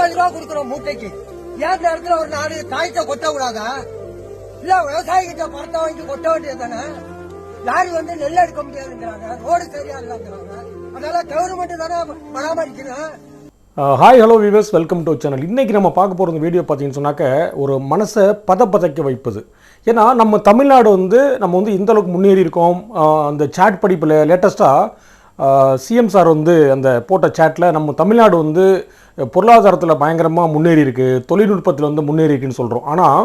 முப்பது ரூபா கொடுக்குறோம் மூட்டைக்கு. ஏன் இந்த இடத்துல ஒரு நாலு காய்ச்ச கொட்ட கூடாதா? இல்ல விவசாயி கிட்ட பணத்தை வாங்கி கொட்ட வேண்டியது தானே? லாரி வந்து நெல் எடுக்க முடியாதுங்கிறாங்க ரோடு சரியா இல்லைங்கிறாங்க. அதனால கவர்மெண்ட் தானே பராமரிக்கணும். Hi hello viewers welcome to channel இன்றைக்கி நம்ம பார்க்க போகிற வீடியோ பார்த்தீங்கன்னு சொன்னாக்க ஒரு மனசை பதப்பதைக்க வைப்பது. ஏன்னா நம்ம தமிழ்நாடு வந்து நம்ம வந்து இந்தளவுக்கு முன்னேறி இருக்கோம். அந்த சேட் படிப்பில் லேட்டஸ்ட்டாக சிஎம் சார் வந்து அந்த போட்ட சேட்டில் நம்ம தமிழ்நாடு வந்து பொருளாதாரத்தில் பயங்கரமாக முன்னேறி இருக்குது தொழில்நுட்பத்தில் வந்து முன்னேறி இருக்குன்னு சொல்கிறோம் ஆனால்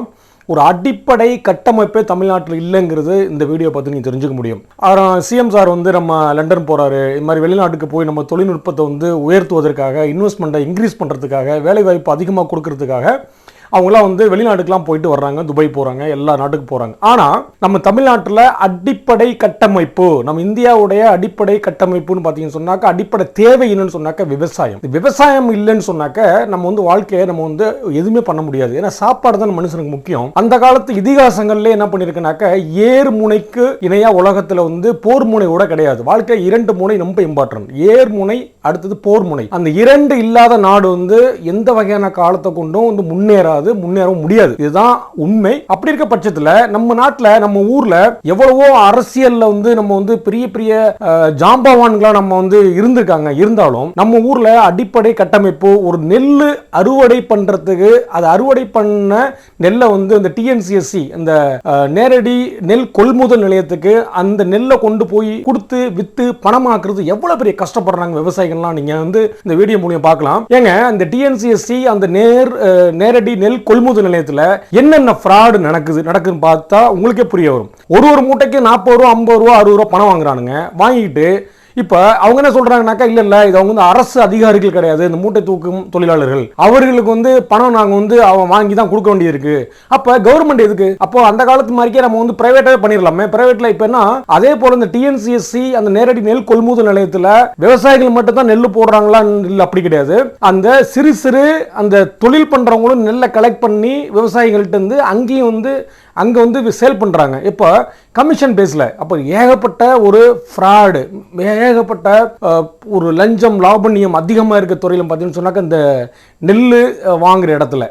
ஒரு அடிப்படை கட்டமைப்பே தமிழ்நாட்டில் இல்லைங்கிறது இந்த வீடியோ பார்த்து நீங்கள் தெரிஞ்சுக்க முடியும். அப்புறம் சிஎம் சார் வந்து நம்ம லண்டன் போகிறாரு இது மாதிரி வெளிநாட்டுக்கு போய் நம்ம தொழில்நுட்பத்தை வந்து உயர்த்துவதற்காக இன்வெஸ்ட்மெண்ட்டை இன்க்ரீஸ் பண்ணுறதுக்காக வேலைவாய்ப்பு அதிகமாக கொடுக்கறதுக்காக அவங்களாம் வந்து வெளிநாட்டுக்கெலாம் போயிட்டு வர்றாங்க துபாய் போகிறாங்க எல்லா நாட்டுக்கு போகிறாங்க ஆனால் நம்ம தமிழ்நாட்டில் அடிப்படை கட்டமைப்பு நம்ம இந்தியாவுடைய அடிப்படை கட்டமைப்புன்னு பார்த்தீங்கன்னு சொன்னாக்க அடிப்படை தேவை என்னன்னு சொன்னாக்க விவசாயம். விவசாயம் இல்லைன்னு சொன்னாக்க நம்ம வந்து வாழ்க்கையை நம்ம வந்து எதுவுமே பண்ண முடியாது. ஏன்னா சாப்பாடு தான் மனுஷனுக்கு முக்கியம். அந்த காலத்து இதிகாசங்கள்ல என்ன பண்ணியிருக்குனாக்க ஏர் முனைக்கு இணையா உலகத்தில் வந்து போர் முனை கூட கிடையாது. வாழ்க்கை இரண்டு முனை ரொம்ப இம்பார்ட்டன்ட். ஏர் முனை அடுத்தது போர் முனை. அந்த இரண்டு இல்லாத நாடு வந்து எந்த வகையான காலத்தை கொண்டும் வந்து முன்னேறாது முன்னேறவும் முடியாது. இதுதான் உண்மை. அப்படி இருக்க பட்சத்தில் நம்ம நாட்டில் நம்ம ஊர்ல எவ்வளவோ அரசியலில் வந்து நம்ம வந்து பெரிய பெரிய ஜாம்பவான்களாக நம்ம வந்து இருந்திருக்காங்க. இருந்தாலும் நம்ம ஊர்ல அடிப்படை கட்டமைப்பு ஒரு நெல் அறுவடை பண்றதுக்கு அது அறுவடை பண்ண நெல்லை வந்து இந்த டிஎன்சிஎஸ்சி அந்த நேரடி நெல் கொள்முதல் நிலையத்துக்கு அந்த நெல்லை கொண்டு போய் கொடுத்து வித்து பணமாக்குறது எவ்வளவு பெரிய கஷ்டப்படுறாங்க விவசாயிகள்லாம். நீங்க வந்து இந்த வீடியோ மூலியம் பார்க்கலாம். ஏங்க இந்த டிஎன்சிஎஸ்சி அந்த நேர் நேரடி நெல் கொள்முதல் நிலையத்தில் என்னென்ன ஃப்ராடு நடக்குது நடக்குதுன்னு பார்த்தா உங்களுக்கே புரிய வரும். ஒரு ஒரு மூட்டைக்கு நாற்பது ரூபா ஐம்பது ரூபா அறுபது ரூபா பணம் வாங்குறானுங்க. வாங்கிட்டு இப்போ அவங்க என்ன சொல்றாங்கனாக்கா இல்ல இல்ல இது அவங்க வந்து அரசு அதிகாரிகள் கிடையாது. இந்த மூட்டை தூக்கும் தொழிலாளர்கள். அவர்களுக்கு வந்து பணம் நாங்க வந்து அவன் வாங்கி தான் கொடுக்க வேண்டியிருக்கு. அப்ப கவர்மெண்ட் எதுக்கு? அப்போ அந்த காலத்து மாதிரிக்கே நம்ம வந்து பிரைவேட்டாவே பண்ணிடலாமே பிரைவேட்ல இப்ப என்ன? அதே போல இந்த டிஎன்சிஎஸ்சி அந்த நேரடி நெல் கொள்முதல் நிலையத்துல விவசாயிகள் மட்டும் தான் நெல் போடுறாங்களா? இல்ல அப்படி கிடையாது. அந்த சிறு சிறு அந்த தொழில் பண்றவங்களும் நெல்லை கலெக்ட் பண்ணி விவசாயிகள்கிட்ட இருந்து அங்கேயும் வந்து அங்கே வந்து சேல் பண்ணுறாங்க இப்போ கமிஷன் பேஸில் அப்போ ஏகப்பட்ட ஒரு ஃப்ராடு ஏகப்பட்ட ஒரு லஞ்சம் லாபண்யம் அதிகமாக இருக்க துறையில் பார்த்தீங்கன்னு சொன்னாக்க இந்த நெல் வாங்குகிற வாங்குற இடத்துல.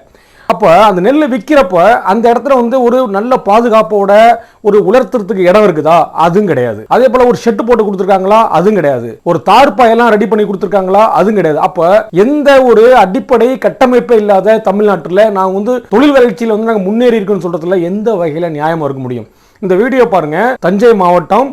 அப்போ அந்த நெல் விற்கிறப்ப அந்த இடத்துல வந்து ஒரு நல்ல பாதுகாப்போட ஒரு உலர்த்துறதுக்கு இடம் இருக்குதா? அதுவும் கிடையாது. அதே போல ஒரு ஷெட்டு போட்டு கொடுத்துருக்காங்களா? அதுவும் கிடையாது. ஒரு தார்ப்பாயெல்லாம் ரெடி பண்ணி கொடுத்துருக்காங்களா? அதுவும் கிடையாது. அப்போ எந்த ஒரு அடிப்படை கட்டமைப்பே இல்லாத தமிழ்நாட்டில் நான் வந்து தொழில் வளர்ச்சியில் வந்து நாங்கள் முன்னேறி இருக்கோம்னு சொல்றதுல எந்த வகையில் நியாயமாக இருக்க முடியும்? இந்த வீடியோ பாருங்க. தஞ்சை மாவட்டம்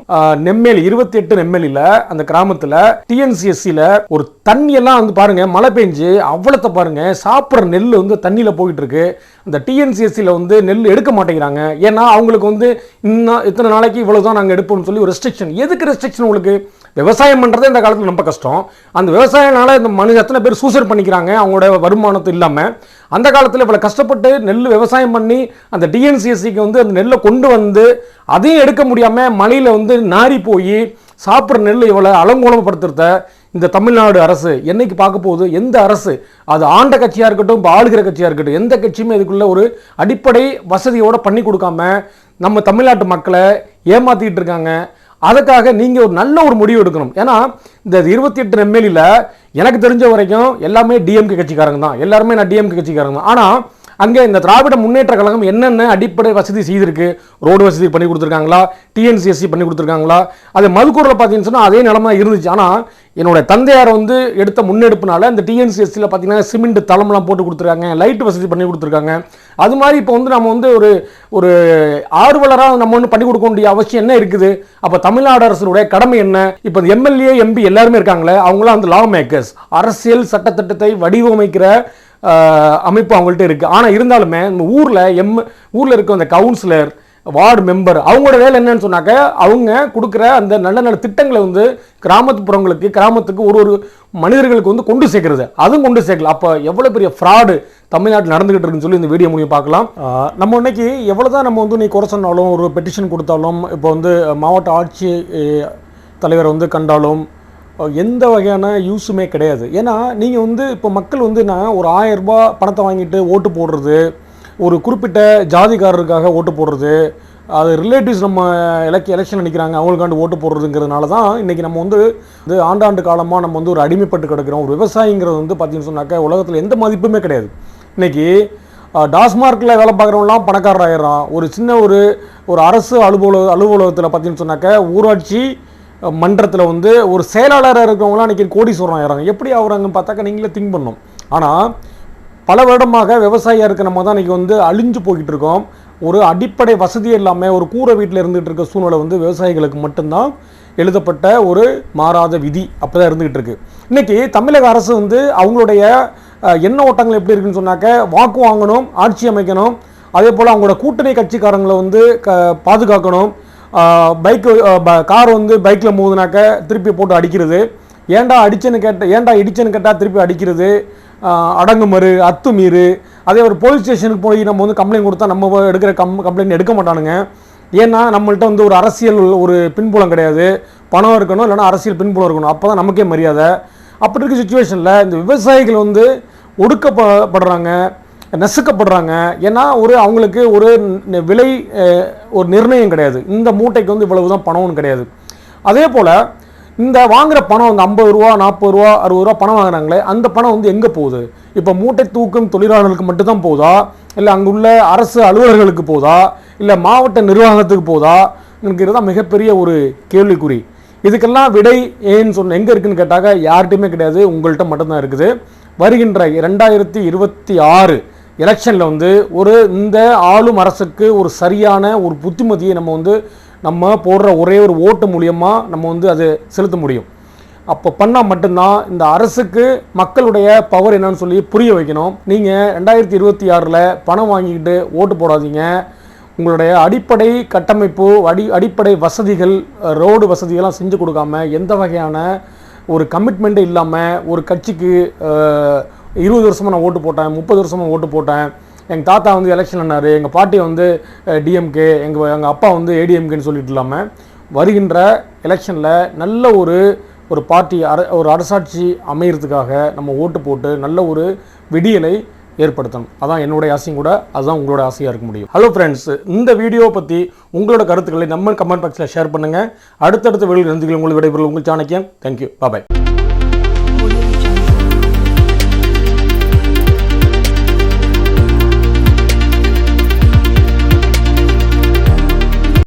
நெம்மேல் நெம்மேலி இருபத்தி எட்டு நெம்மேலியில அந்த கிராமத்துல டிஎன்சிஎஸ்சியில ஒரு தண்ணி எல்லாம் வந்து பாருங்க மழை பெஞ்சு அவ்வளத்தை பாருங்க சாப்பிட்ற நெல் வந்து தண்ணியில போயிட்டு இருக்கு அந்த டிஎன்சிஎஸ்சியில் வந்து நெல் எடுக்க மாட்டேங்கிறாங்க. ஏன்னா அவங்களுக்கு வந்து இன்னும் இத்தனை நாளைக்கு இவ்வளோ தான் நாங்கள் எடுப்போம்னு சொல்லி ஒரு ரெஸ்ட்ரிக்ஷன் எதுக்கு ரெஸ்ட்ரிக்ஷன் உங்களுக்கு? விவசாயம் பண்ணுறதே இந்த காலத்தில் ரொம்ப கஷ்டம். அந்த விவசாயனால் இந்த மனுஷன் எத்தனை பேர் சூசைட் பண்ணிக்கிறாங்க அவங்களோட வருமானத்து இல்லாமல் அந்த காலத்தில் இவ்வளோ கஷ்டப்பட்டு நெல் விவசாயம் பண்ணி அந்த டிஎன்சிஎஸ்சிக்கு வந்து அந்த நெல்லை கொண்டு வந்து அதையும் எடுக்க முடியாமல் மலையில் வந்து நாறி போய் சாப்பிட்ற நெல் இவ்வளோ அலங்கோலப்படுத்துறத இந்த தமிழ்நாடு அரசு என்னைக்கு பார்க்க போகுது? எந்த அரசு? அது ஆண்ட கட்சியாக இருக்கட்டும் இப்போ ஆளுகிற கட்சியாக இருக்கட்டும் எந்த கட்சியுமே இதுக்குள்ளே ஒரு அடிப்படை வசதியோடு பண்ணி கொடுக்காம நம்ம தமிழ்நாட்டு மக்களை ஏமாற்றிக்கிட்டு இருக்காங்க. அதுக்காக நீங்கள் ஒரு நல்ல ஒரு முடிவு எடுக்கணும். ஏன்னா இந்த இருபத்தி எட்டு எம்எல்ஏல எனக்கு தெரிஞ்ச வரைக்கும் எல்லாமே டிஎம்கே கட்சிக்காரங்க தான். எல்லாருமே நான் டிஎம்கே கட்சிக்காரங்க தான். ஆனால் அங்கே இந்த திராவிட முன்னேற்ற கழகம் என்னென்ன அடிப்படை வசதி செய்திருக்கு? ரோடு வசதி பண்ணி கொடுத்துருக்காங்களா? டிஎன்சிஎஸ்சி பண்ணி கொடுத்துருக்காங்களா? அது மதுக்கூரில் பார்த்தீங்கன்னு சொன்னால் அதே நிலமை இருந்துச்சு. ஆனால் என்னோட தந்தையார் வந்து எடுத்த முன்னெடுப்புனால இந்த டிஎன்சிஎஸ்சியில் பார்த்தீங்கன்னா சிமெண்ட் தளம்லாம் போட்டு கொடுத்துருக்காங்க லைட் வசதி பண்ணி கொடுத்துருக்காங்க. அது மாதிரி இப்போ வந்து நம்ம வந்து ஒரு ஒரு ஆர்வலராக நம்ம ஒன்று பண்ணி கொடுக்க வேண்டிய அவசியம் என்ன இருக்குது? அப்போ தமிழ்நாடு அரசுடைய கடமை என்ன? இப்போ எம்எல்ஏ எம்பி எல்லாருமே இருக்காங்களே அவங்களாம் வந்து லா மேக்கர்ஸ் அரசியல் சட்டத்திட்டத்தை வடிவமைக்கிற அமைப்பு அவங்கள்ட்ட இருக்குது ஆனால் இருந்தாலுமே நம்ம ஊரில் எம் ஊரில் இருக்க அந்த கவுன்சிலர் வார்டு மெம்பர். அவங்களோட வேலை என்னன்னு சொன்னாக்க அவங்க கொடுக்குற அந்த நல்ல நல்ல திட்டங்களை வந்து கிராமத்துப்புறங்களுக்கு கிராமத்துக்கு ஒரு ஒரு மனிதர்களுக்கு வந்து கொண்டு சேர்க்கறது. அதுவும் கொண்டு சேர்க்கல. அப்போ எவ்வளோ பெரிய ஃப்ராடு தமிழ்நாட்டில் நடந்துகிட்டு இருக்குன்னு சொல்லி இந்த வீடியோ மூலியம் பார்க்கலாம். நம்ம இன்னைக்கு எவ்வளோ தான் நம்ம வந்து நீ குறை சொன்னாலும் ஒரு பெட்டிஷன் கொடுத்தாலும் இப்போ வந்து மாவட்ட ஆட்சி தலைவரை வந்து கண்டாலும் எந்த வகையான யூஸுமே கிடையாது. ஏன்னா நீங்கள் வந்து இப்போ மக்கள் வந்து நான் ஒரு ஆயிரம் ரூபாய் பணத்தை வாங்கிட்டு ஓட்டு போடுறது ஒரு குறிப்பிட்ட ஜாதிக்காரருக்காக ஓட்டு போடுறது அது ரிலேட்டிவ்ஸ் நம்ம எலக் எலெக்ஷன் நிற்கிறாங்க அவங்களுக்காண்டு ஓட்டு போடுறதுங்கிறதுனால தான் இன்றைக்கி நம்ம வந்து இது ஆண்டாண்டு காலமாக நம்ம வந்து ஒரு அடிமைப்பட்டு கிடக்கிறோம். ஒரு விவசாயிங்கிறது வந்து பார்த்தீங்கன்னு சொன்னாக்கா உலகத்தில் எந்த மதிப்புமே கிடையாது. இன்றைக்கி டாஸ்மார்க்கில் வேலை பார்க்குறவங்களாம் பணக்காரர் ஆயிடுறான். ஒரு சின்ன ஒரு ஒரு அரசு அலுவலக அலுவலகத்தில் பார்த்தீங்கன்னு சொன்னாக்கா ஊராட்சி மன்றத்தில் வந்து ஒரு செயலாளராக இருக்கிறவங்களாம் இன்றைக்கி கோடீஸ்வரம் ஆயிடுறாங்க. எப்படி ஆகுறாங்கன்னு பார்த்தாக்கா நீங்களே திங்க் பண்ணணும் ஆனால் பல வருடமாக விவசாயியாக இருக்க நம்ம தான் இன்றைக்கி வந்து அழிஞ்சு போய்கிட்டு இருக்கோம். ஒரு அடிப்படை வசதியே இல்லாமல் ஒரு கூரை வீட்டில் இருந்துகிட்டு இருக்க சூழ்நிலை வந்து விவசாயிகளுக்கு மட்டும்தான் எழுதப்பட்ட ஒரு மாறாத விதி அப்போ தான் இருந்துகிட்டு இருக்கு. இன்னைக்கு தமிழக அரசு வந்து அவங்களுடைய எண்ண ஓட்டங்கள் எப்படி இருக்குன்னு சொன்னாக்க வாக்கு வாங்கணும் ஆட்சி அமைக்கணும். அதே போல் அவங்களோட கூட்டணி கட்சிக்காரங்களை வந்து க பாதுகாக்கணும். பைக்கு கார் வந்து பைக்கில் மோதுனாக்க திருப்பி போட்டு அடிக்கிறது. ஏன்டா அடிச்சேன்னு கேட்ட ஏன்டா இடிச்சேன்னு கேட்டால் திருப்பி அடிக்கிறது. அடங்குமறு அத்துமீறு. அதே ஒரு போலீஸ் ஸ்டேஷனுக்கு போய் நம்ம வந்து கம்ப்ளைண்ட் கொடுத்தா நம்ம எடுக்கிற கம் கம்ப்ளைண்ட் எடுக்க மாட்டானுங்க. ஏன்னா நம்மள்ட்ட வந்து ஒரு அரசியல் ஒரு பின்புலம் கிடையாது. பணம் இருக்கணும் இல்லைன்னா அரசியல் பின்புலம் இருக்கணும். அப்போ தான் நமக்கே மரியாதை. அப்படி இருக்க சுச்சுவேஷனில் இந்த விவசாயிகள் வந்து ஒடுக்கப்படுறாங்க நசுக்கப்படுறாங்க. ஏன்னா ஒரு அவங்களுக்கு ஒரு விலை ஒரு நிர்ணயம் கிடையாது. இந்த மூட்டைக்கு வந்து இவ்வளவு தான் பணம்னு கிடையாது. அதே போல் இந்த வாங்குற பணம் வந்து ஐம்பது ரூபா நாற்பது ரூபா அறுபது ரூபா பணம் வாங்குறாங்களே அந்த பணம் வந்து எங்கே போகுது? இப்போ மூட்டை தூக்கும் தொழிலாளர்களுக்கு மட்டும்தான் போகுதா இல்லை அங்குள்ள அரசு அலுவலர்களுக்கு போகுதா இல்லை மாவட்ட நிர்வாகத்துக்கு போகுதா என்கிறது தான் மிகப்பெரிய ஒரு கேள்விக்குறி. இதுக்கெல்லாம் விடை ஏன்னு சொன்ன எங்கே இருக்குன்னு கேட்டாக்க யார்கிட்டையுமே கிடையாது உங்கள்கிட்ட மட்டும்தான் இருக்குது. வருகின்ற ரெண்டாயிரத்தி இருபத்தி ஆறு எலெக்ஷனில் வந்து ஒரு இந்த ஆளும் அரசுக்கு ஒரு சரியான ஒரு புத்திமதியை நம்ம வந்து நம்ம போடுற ஒரே ஒரு ஓட்டு மூலியமாக நம்ம வந்து அது செலுத்த முடியும். அப்போ பண்ணால் மட்டும்தான் இந்த அரசுக்கு மக்களுடைய பவர் என்னன்னு சொல்லி புரிய வைக்கணும். நீங்கள் ரெண்டாயிரத்தி இருபத்தி ஆறில் பணம் வாங்கிக்கிட்டு ஓட்டு போடாதீங்க. உங்களுடைய அடிப்படை கட்டமைப்பு அடி அடிப்படை வசதிகள் ரோடு வசதிகள்லாம் செஞ்சு கொடுக்காம எந்த வகையான ஒரு கமிட்மெண்ட்டு இல்லாமல் ஒரு கட்சிக்கு இருபது வருஷமாக நான் ஓட்டு போட்டேன் முப்பது வருஷமாக ஓட்டு போட்டேன். எங்கள் தாத்தா வந்து எலெக்ஷன் பண்ணார் எங்கள் பாட்டி வந்து டிஎம்கே எங்கள் எங்கள் அப்பா வந்து ஏடிஎம்கேன்னு சொல்லிட்டு இல்லாமல் வருகின்ற எலெக்ஷனில் நல்ல ஒரு ஒரு பார்ட்டி அர ஒரு அரசாட்சி அமையறதுக்காக நம்ம ஓட்டு போட்டு நல்ல ஒரு விடியலை ஏற்படுத்தணும். அதான் என்னுடைய ஆசையும் கூட அதுதான் உங்களோட ஆசையாக இருக்க முடியும். ஹலோ ஃப்ரெண்ட்ஸ் இந்த வீடியோவை பற்றி உங்களோட கருத்துக்களை நம்ம கமெண்ட் பாக்ஸில் ஷேர் பண்ணுங்கள் அடுத்தடுத்த வெளியில் இருந்து உங்களுக்கு விடைபெறும் உங்கள் சாணக்கியம் தேங்க்யூ பாய்